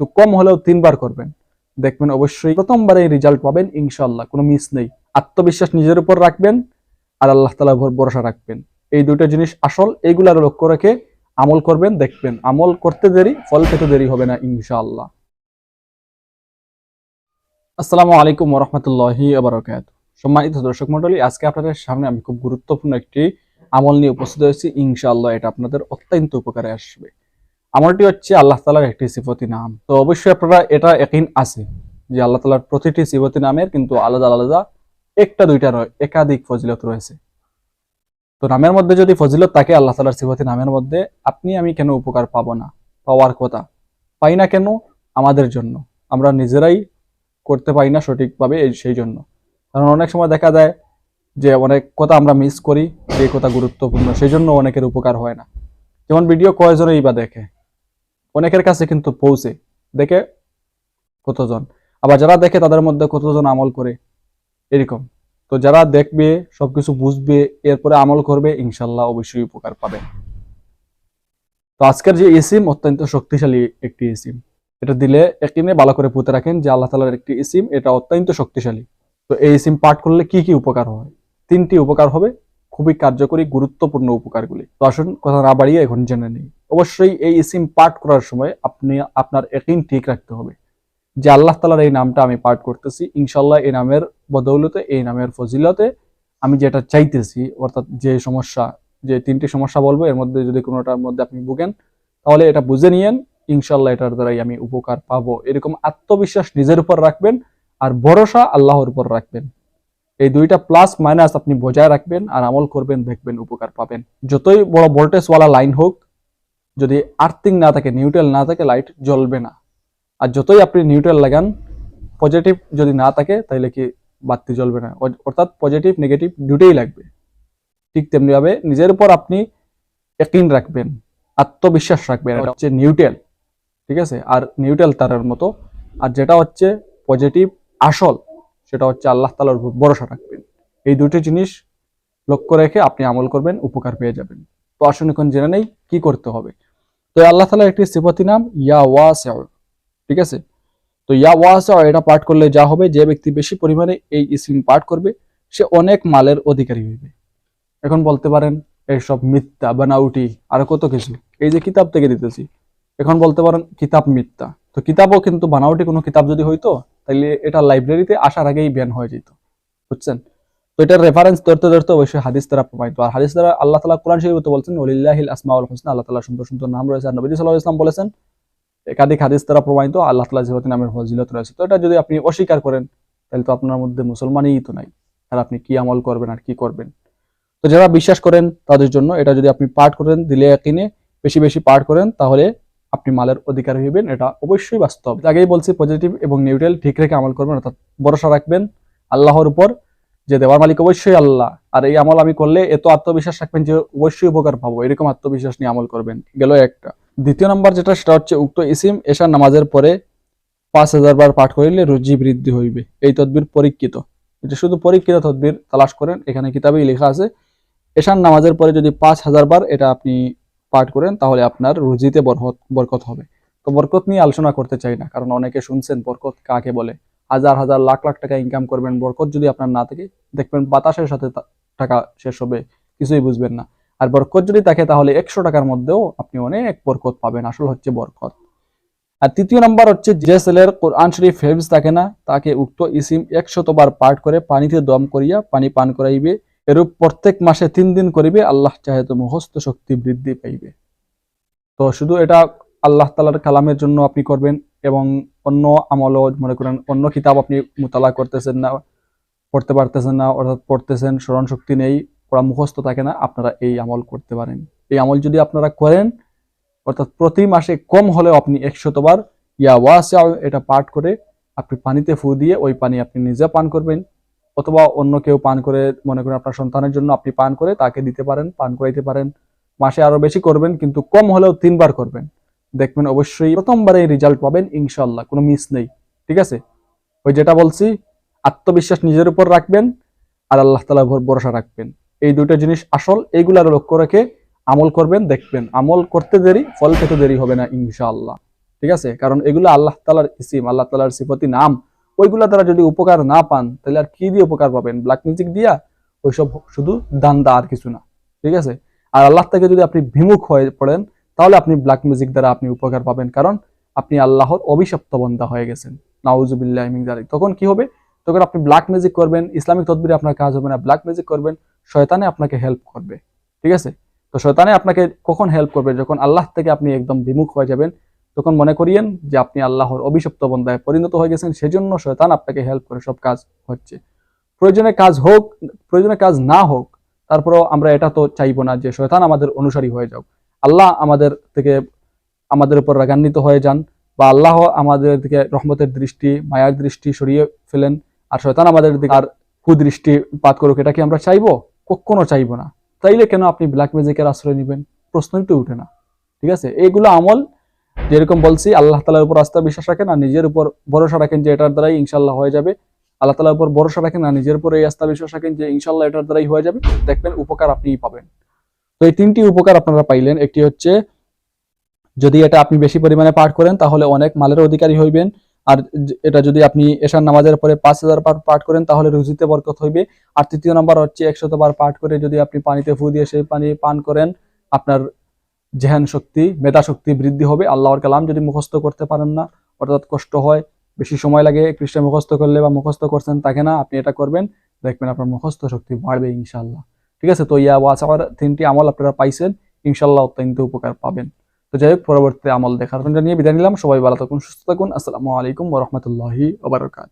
তো কম হলেও তিনবার করবেন। দেখবেন অবশ্যই প্রথমবারে রেজাল্ট পাবেন ইনশাল্লাহ কোনো মিস নেই। আত্মবিশ্বাস নিজের উপর রাখবেন আর আল্লাহ তালা ভরসা রাখবেন। এই দুটো জিনিস আসল, এইগুলার লক্ষ্য রেখে আমল করবেন, দেখবেন আমল করতে দেরি, ফল পেতে দেরি হবে না, ইনশাআল্লাহ। আসসালামু আলাইকুম ওরহমতুল্লাহি আবরকাত সম্মানিত দর্শক মন্ডলী আজকে আপনাদের সামনে আমি খুব গুরুত্বপূর্ণ একটি আমল নিয়ে উপস্থিত হয়েছি। ইনশাআল্লাহ, এটা আপনাদের অত্যন্ত উপকারে আসবে। আমলটি হচ্ছে আল্লাহ তালার একটি সিফতি নাম। তো অবশ্যই আপনারা এটা একিন আছে যে আল্লাহ তালার প্রতিটি সিফতি নামের কিন্তু আলাদা আলাদা একটা দুইটা নয় একাধিক ফজিলত রয়েছে। তো নামের মধ্যে যদি ফজিলত থাকে আল্লাহ তালার সিফতি নামের মধ্যে, আপনি আমি কেন উপকার পাবো না? পাওয়ার কথা। পাই না কেন? আমাদের জন্য। আমরা নিজেরাই করতে পারি না সঠিকভাবে এই, সেই জন্য। কারণ অনেক সময় দেখা যায় যে অনেক কথা আমরা মিস করি, যে কথা গুরুত্বপূর্ণ সেই জন্য অনেকের উপকার হয় না। যেমন ভিডিও কয়জনেই বা দেখে। অনেকের কাছে কিন্তু পৌঁছে দেখে কতজন। আবার যারা দেখে তাদের মধ্যে কতজন আমল করে, এরকম। তো যারা দেখবে, সবকিছু বুঝবে, এরপরে আমল করবে ইনশাল্লাহ অবশ্যই উপকার পাবে। তো আজকের যে ইসিম অত্যন্ত শক্তিশালী একটি ইসিম এটা দিলে একিনে ভালো করে পুঁতে রাখেন যে আল্লাহ তালার একটি ইসিম এটা অত্যন্ত শক্তিশালী। তো এই ইসিম পাঠ করলে কি কি উপকার হয়? তিনটি উপকার হবে, খুবই কার্যকরী, গুরুত্বপূর্ণ উপকারগুলি। তো আসুন, কথা না বাড়িয়ে এখন জেনে নিই। অবশ্যই এই ইসিম পাঠ করার সময় আপনি আপনার একিন ঠিক রাখতে হবে। যে আল্লাহ তালার এই নামটা আমি পাঠ করতেছি ইনশাল্লাহ এই নামের বদৌলতে, এই নামের ফজিলতে আমি যেটা চাইতেছি, অর্থাৎ যে সমস্যা, যে তিনটি সমস্যা বলব, এর মধ্যে যদি কোনোটার মধ্যে আপনি ভুগেন, তাহলে এটা বুঝে নিয়েন ইনশাল্লাহ এটার দ্বারাই আমি উপকার পাবো। এরকম আত্মবিশ্বাস নিজের উপর রাখবেন আর ভরসা আল্লাহর উপর রাখবেন। এই দুইটা প্লাস মাইনাস আপনি বজায় রাখবেন আর আমল করবেন, দেখবেন, উপকার পাবেন। যতই বড় ভোল্টেজওয়ালা লাইন হোক যদি আর্থিং না থাকে নিউট্রাল না থাকে লাইট জ্বলবে না। আর যতই আপনি নিউট্রাল লাগান পজিটিভ যদি না থাকে, তাহলে কি বাতি জ্বলবে না। অর্থাৎ পজিটিভ নেগেটিভ দুটোই লাগবে। ঠিক তেমনিভাবে নিজের উপর আপনি একিন রাখবেন, আত্মবিশ্বাস রাখবেন, এটা হচ্ছে নিউট্রাল ঠিক আছে? আর নিউট্রাল তারের মতো। আর যেটা হচ্ছে পজিটিভ আসল, সেটা হচ্ছে আল্লাহ তালার উপর ভরসা রাখবেন। এই দুটি জিনিস লক্ষ্য রেখে আপনি আমল করবেন, উপকার পেয়ে যাবেন। তো আসুন এখন জেনে নেই, কি করতে হবে। তো আল্লাহ তালার একটি সিফতি নাম ইয়া ওয়াসিউ, ঠিক আছে? তো ইয়া ওয়াসিউ, এটা পাঠ করলে যা হবে, যে ব্যক্তি বেশি পরিমাণে এই ইসিম পাঠ করবে, সে অনেক মালের অধিকারী হইবে। এখন বলতে পারেন, এইসব মিথ্যা, বানাউটি, আর কত কিছু। এই যে কিতাব থেকে দিতেছি, এখন বলতে পারেন, কিতাব মিথ্যা। তো কিতাবও কিন্তু বানাউটি কোনো কিতাব যদি হইতো তাহলে এটা লাইব্রেরিতে আসার আগেই ব্যান হয়ে যেত। বুঝছেন? তো এটার রেফারেন্স ধরতে ধরতে অবশ্যই হাদিস দ্বারা প্রমাণিত। আর হাদিস দ্বারা আল্লাহ তালা কোরআন শরীফ তো বলছেন ওলিল্লাহিল আসমাউল হোসনা আল্লাহ তালা সুন্দর সুন্দর নাম রয়েছে। আর নবী সাল্লাহ ইসলাম বলেছেন, একাধিক হাদিস দ্বারা প্রমাণিত, আল্লাহ তালা জিহতি নামের ফজিলত রয়েছে। তো এটা যদি আপনি অস্বীকার করেন, তাহলে তো আপনার মধ্যে মুসলমানই তো নাই। আর আপনি কি আমল করবেন আর কি করবেন? তো যারা বিশ্বাস করেন তাদের জন্য এটা যদি আপনি পাঠ করেন দিলে কিনে বেশি বেশি পাঠ করেন, তাহলে আপনি মালের অধিকার হইবেন। এটা অবশ্যই বাস্তব। আগেই বলছি, পজিটিভ এবং নিউট্রাল, ঠিক রেখে আমল করবেন, অর্থাৎ ভরসা রাখবেন আল্লাহর উপর। যে দেওয়ার মালিক অবশ্যই আল্লাহ। আর এই আমল আমি করলে এত আত্মবিশ্বাস রাখবেন যে অবশ্যই উপকার পাবো। এরকম আত্মবিশ্বাস নিয়ে আমল করবেন। গেল একটা। দ্বিতীয় নম্বর যেটা, সেটা হচ্ছে উক্ত ইসিম এশার নামাজের পরে পাঁচ হাজার বার পাঠ করিলে রুজি বৃদ্ধি হইবে। এই তদবির পরীক্ষিত। এটা শুধু পরীক্ষিত তদবির তালাশ করেন। এখানে কিতাবেই লেখা আছে, এশার নামাজের পরে যদি পাঁচ হাজার বার এটা আপনি পাঠ করেন, তাহলে আপনার রুজিতে বরকত বরকত হবে। তো বরকত নিয়ে আলোচনা করতে চাই না, কারণ অনেকে শুনছেন বরকত কাকে বলে। হাজার হাজার লাখ লাখ টাকা ইনকাম করবেন, বরকত যদি আপনার না থাকে, দেখবেন বাতাসের সাথে টাকা শেষ হবে, কিছুই বুঝবেন না। আর বরকত যদি থাকে, তাহলে একশো টাকার মধ্যেও আপনি অনেক বরকত পাবেন, আসল হচ্ছে বরকত। আর তৃতীয় নাম্বার হচ্ছে, যে ছেলের কোরআন শরীফ হেফজ থাকে না, তাকে উক্ত ইসিম একশতবার পাঠ করে পানিতে দম করিয়া পানি পান করাইবে। এরূপ প্রত্যেক মাসে তিন দিন করিবে, আল্লাহ চাহে তো মুখস্থ শক্তি বৃদ্ধি পাইবে। তো শুধু এটা আল্লাহ তালার কালামের জন্য আপনি করবেন এবং অন্য আমলও, মনে করেন অন্য কিতাব আপনি মোতালা করতেছেন না, পড়তে পারতেছেন না, অর্থাৎ পড়তেছেন স্মরণ শক্তি নেই, পড়া মুখস্থ থাকে না, আপনারা এই আমল করতে পারেন। এই আমল যদি আপনারা করেন, অর্থাৎ প্রতি মাসে কম হলেও আপনি একশতবার ইয়া ওয়াসিয়া এটা পাঠ করে আপনি পানিতে ফু দিয়ে ওই পানি আপনি নিজে পান করবেন, অথবা অন্য কেউ পান করে, মনে করেন আপনার সন্তানের জন্য আপনি পান করে, তাকে দিতে পারেন, পান করাইতে পারেন। মাসে আরও বেশি করবেন, কিন্তু কম হলেও তিনবার করবেন। দেখবেন অবশ্যই প্রথমবারে রেজাল্ট পাবেন ইনশাল্লাহ কোনো মিস নেই, ঠিক আছে? ওই যেটা বলছি, আত্মবিশ্বাস নিজের উপর রাখবেন আর আল্লাহ তালা ভরসা রাখবেন। এই দুটো জিনিস আসল এইগুলার লক্ষ্য রেখে আমল করবেন, দেখবেন আমল করতে দেরি, ফল পেতে দেরি হবে না, ইনশাআল্লাহ, ঠিক আছে? কারণ এগুলো আল্লাহ তালার ইসিম, আল্লাহ তালার সিফতি, নাম, ওইগুলা তারা যদি উপকার না পান, তাহলে আর কি দিয়ে উপকার পাবেন? ব্ল্যাক মিউজিক দিয়া ওইসব শুধু দান্দা আর কিছু না, ঠিক আছে? আর আল্লাহ থেকে যদি আপনি বিমুখ হয়ে পড়েন তাহলে আপনি ব্ল্যাক মিউজিক দ্বারা আপনি উপকার পাবেন। কারণ আপনি আল্লাহর অভিশপ্ত বন্ধা হয়ে গেছেন। নাউজুবিল্লাহ জালিক তখন কি হবে? তখন আপনি ব্ল্যাক মিউজিক করবেন, ইসলামিক তদবিরে আপনার কাজ হবে না। ব্ল্যাক মিউজিক করবেন, শয়তানে আপনাকে হেল্প করবে। ঠিক আছে? তো শয়তানে আপনাকে কখন হেল্প করবে? যখন আল্লাহ থেকে আপনি একদম বিমুখ হয়ে যাবেন, তখন মনে করিয়েন যে আপনি আল্লাহর অভিশপ্ত বন্ধায় পরিণত হয়ে গেছেন। সেজন্য শয়তান আপনাকে হেল্প করে সব কাজ হচ্ছে। প্রয়োজনে কাজ হোক, প্রয়োজনে কাজ না হোক, তারপরেও আমরা এটা তো চাইব না যে শয়তান আমাদের অনুসারী হয়ে যাও আল্লাহ আমাদের থেকে আমাদের উপর রাগান্বিত হয়ে যান বা আল্লাহ আমাদের দিকে রহমতের দৃষ্টি, মায়ার দৃষ্টি সরিয়ে ফেলেন। আর শয়তান আমাদের দিকে আর কুদৃষ্টি পাত করুক, এটা কি আমরা চাইব? কখনো চাইব না। তাইলে কেন আপনি ব্ল্যাক ম্যাজিকের আশ্রয় নেবেন? প্রশ্নই তো উঠে না। ঠিক আছে? এইগুলো আমল, যেরকম বলছি, আল্লাহ তালার উপর আস্থা বিশ্বাস রাখেন আর নিজের উপর ভরসা রাখেন যে এটার দ্বারাই ইনশাল্লাহ হয়ে যাবে। আল্লাহ তালার উপর ভরসা রাখেন আর নিজের উপর এই আস্থা বিশ্বাস রাখেন যে ইনশাল্লাহ এটার দ্বারাই হয়ে যাবে। দেখবেন উপকার আপনিই পাবেন। এই তিনটি উপকার আপনারা পাইলেন। একটি হচ্ছে, যদি এটা আপনি বেশি পরিমাণে পাঠ করেন, তাহলে অনেক মালের অধিকারী হইবেন। আর এটা যদি আপনি এশার নামাজের পরে পাঁচ হাজার বার পাঠ করেন, তাহলে রুজিতে বরকত হইবে। আর তৃতীয় নাম্বার হচ্ছে, একশত বার পাঠ করে যদি আপনি পানিতে ফু দিয়ে সেই পানি পান করেন, আপনার জেহান শক্তি, মেধা শক্তি বৃদ্ধি হবে। আল্লাহর কালাম যদি মুখস্থ করতে পারেন না, অর্থাৎ কষ্ট হয়, বেশি সময় লাগে কৃষ্ণ মুখস্থ করলে বা মুখস্থ করছেন তাকে না, আপনি এটা করবেন। দেখবেন আপনার মুখস্থ শক্তি বাড়বে ইনশাল্লাহ ঠিক আছে? তো ইয়া ওয়াচ আমার, তিনটি আমল আপনারা পাইছেন ইনশাল্লাহ অত্যন্ত উপকার পাবেন। তো যাই হোক পরবর্তী আমল দেখার জন্য নিয়ে বিদায় নিলাম। সবাই ভালো থাকুন, সুস্থ থাকুন। আসসালামু আলাইকুম ওরহমতুল্লাহি ওবরাকাত